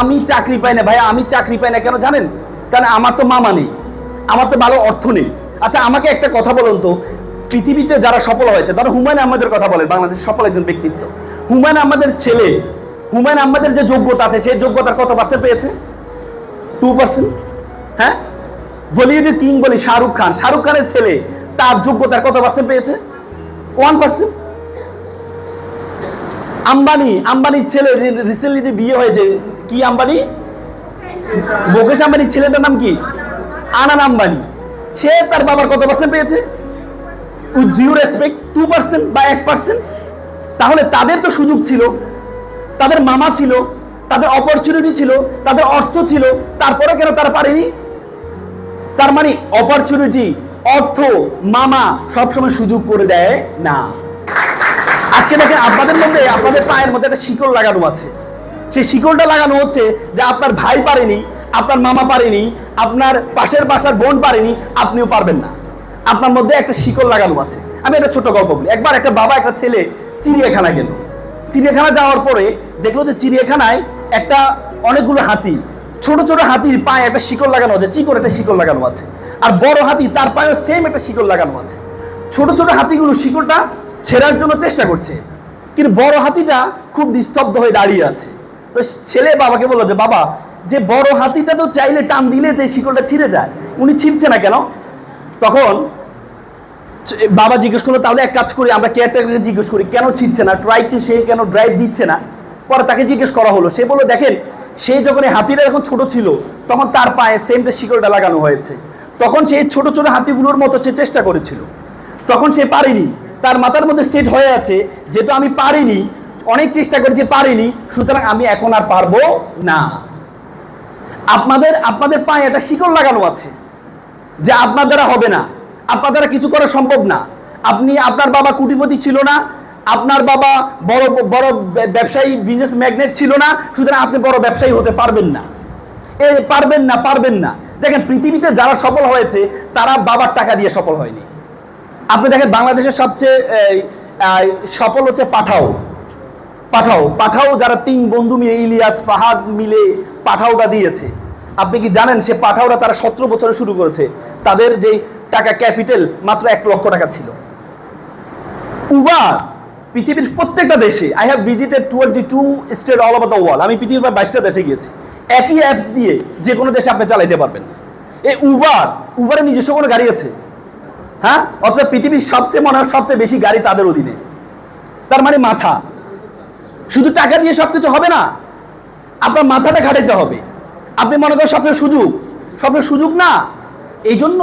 আমি চাকরি পাই না ভাই আমি চাকরি পাই না কেন জানেন? কারণ আমার তো মামা নেই, আমার তো ভালো অর্থ নেই। আচ্ছা আমাকে একটা কথা বলুন তো, পৃথিবীতে যারা সফল হয়েছে, ধরো হুমায়ুন আহমেদের কথা বলেন বাংলাদেশ সফল একজন ব্যক্তিত্ব। হুমায়ুন আহমেদের ছেলে, হুমায়ুন আহমেদের যে যোগ্যতা আছে, সেই যোগ্যতার কত পার্সেন্ট পেয়েছে? টু পার্সেন্ট হ্যাঁ? বলিউডের কিং বলি, শাহরুখ খান। শাহরুখ খানের ছেলে, তার যোগ্যতার কত পার্সেন্ট পেয়েছে? ওয়ান পার্সেন্ট আম্বানি, আম্বানির ছেলে রিসেন্টলি যে বিয়ে হয়েছে, কি আম্বানি? মুকেশ আম্বানির ছেলেটার নাম কি? আনান আম্বানি। সে তার বাবার কত পার্সেন্ট পেয়েছে? উইথ রেসপেক্ট টু পার্সেন্ট বা এক পার্সেন্ট তাহলে তাদের তো সুযোগ ছিল। তাদের মামা ছিল, তাদের অপরচুনিটি ছিল, তাদের অর্থ ছিল। তারপরে কেন তারা পারেনি? তার মানে অপরচুনিটি অর্থ, মামা সবসময় সুযোগ করে দেয় না। আজকে দেখেন আপনাদের মধ্যে, আপনাদের পায়ের মধ্যে একটা শিকল লাগানো আছে। সেই শিকলটা লাগানো হচ্ছে যে আপনার ভাই পারেনি, আপনার মামা পারেনি, আপনার পাশের বাসার বোন পারেনি, আপনিও পারবেন না। আপনার মধ্যে একটা শিকল লাগানো আছে। আমি একটা ছোট গল্প বলি। একবার একটা বাবা, একটা ছেলে চিড়িয়াখানা গেল। চিড়িয়াখানা যাওয়ার পরে দেখল যে চিড়িয়াখানায় একটা অনেকগুলো হাতি, ছোট ছোট হাতির পায়ে একটা শিকল লাগানো আছে চিকন একটা শিকল লাগানো আছে। আর বড় হাতি তার পায়েও সেম একটা শিকল লাগানো আছে। ছোট ছোট হাতিগুলো শিকলটা ছেড়ার জন্য চেষ্টা করছে। কিন্তু বড় হাতিটা খুব নিস্তব্ধ হয়ে দাঁড়িয়ে আছে। তো ছেলে বাবাকে বলল যে, বাবা, যে বড় হাতিটা তো চাইলে টান দিলে তো শিকলটা ছিঁড়ে যায়। উনি ছিঁড়ছে না কেন? তখন বাবা জিজ্ঞেস করল, তাহলে এক কাজ করি, আমরা কেয়ারটেকারকে জিজ্ঞেস করি, কেন ছিটছে না? ট্রাইকে সে কেন ড্রাইভ দিচ্ছে না? পরে তাকে জিজ্ঞেস করা হলো। সে বলল, দেখেন, সে যখন হাতিটা যখন ছোট ছিল, তখন তার পায়ে সেমটা শিকলটা লাগানো হয়েছে। তখন সেই ছোট ছোট হাতিগুলোর মতো সে চেষ্টা করেছিল। তখন সে পারেনি। তার মাথার মধ্যে সেট হয়ে আছে, যেহেতু আমি পারিনি, অনেক চেষ্টা করেছি, পারিনি, সুতরাং আমি এখন আর পারব না। আপনাদের আপনাদের পায়ে একটা শিকল লাগানো আছে, যে আপনার দ্বারা হবে না, আপনার দ্বারা কিছু করা সম্ভব না। আপনি, আপনার বাবা কুটিপতি ছিল না, আপনার বাবা বড় বড় ব্যবসায়ী বিজনেস ম্যাগনেট ছিল না, সুতরাং আপনি বড় ব্যবসায়ী হতে পারবেন না। এ, পারবেন না পারবেন না। দেখেন, পৃথিবীতে যারা সফল হয়েছে, তারা বাবার টাকা দিয়ে সফল হয়নি। আপনি দেখেন বাংলাদেশের সবচেয়ে সফল হচ্ছে পাঠাও। পাঠাও। পাঠাও যারা তিন বন্ধু মিলে, ইলিয়াস, ফাহাদ মিলে পাঠাওটা দিয়েছে। আপনি কি জানেন সে পাঠাওটা তারা সতেরো বছরে শুরু করেছে? তাদের যে টাকা ক্যাপিটাল মাত্র এক লক্ষ টাকা ছিল। উবার পৃথিবীর প্রত্যেকটা দেশে I have visited twenty two state all over the world আমি পৃথিবীর প্রায় বাইশটা দেশে গিয়েছি। একই অ্যাপস দিয়ে যে কোনো দেশে আপনি চালাইতে পারবেন। এই উবার উবারের নিজস্ব কোনো গাড়ি আছে। হ্যাঁ? অর্থাৎ পৃথিবীর সবচেয়ে মনে হয় সবচেয়ে বেশি গাড়ি তাদের অধীনে। তার মানে মাথা। শুধু টাকা দিয়ে সব কিছু হবে না, আপনার মাথাটা খাটাইতে হবে। আপনি মনে করেন সবচেয়ে সুযোগ। সবচেয়ে সুযোগ না এই জন্য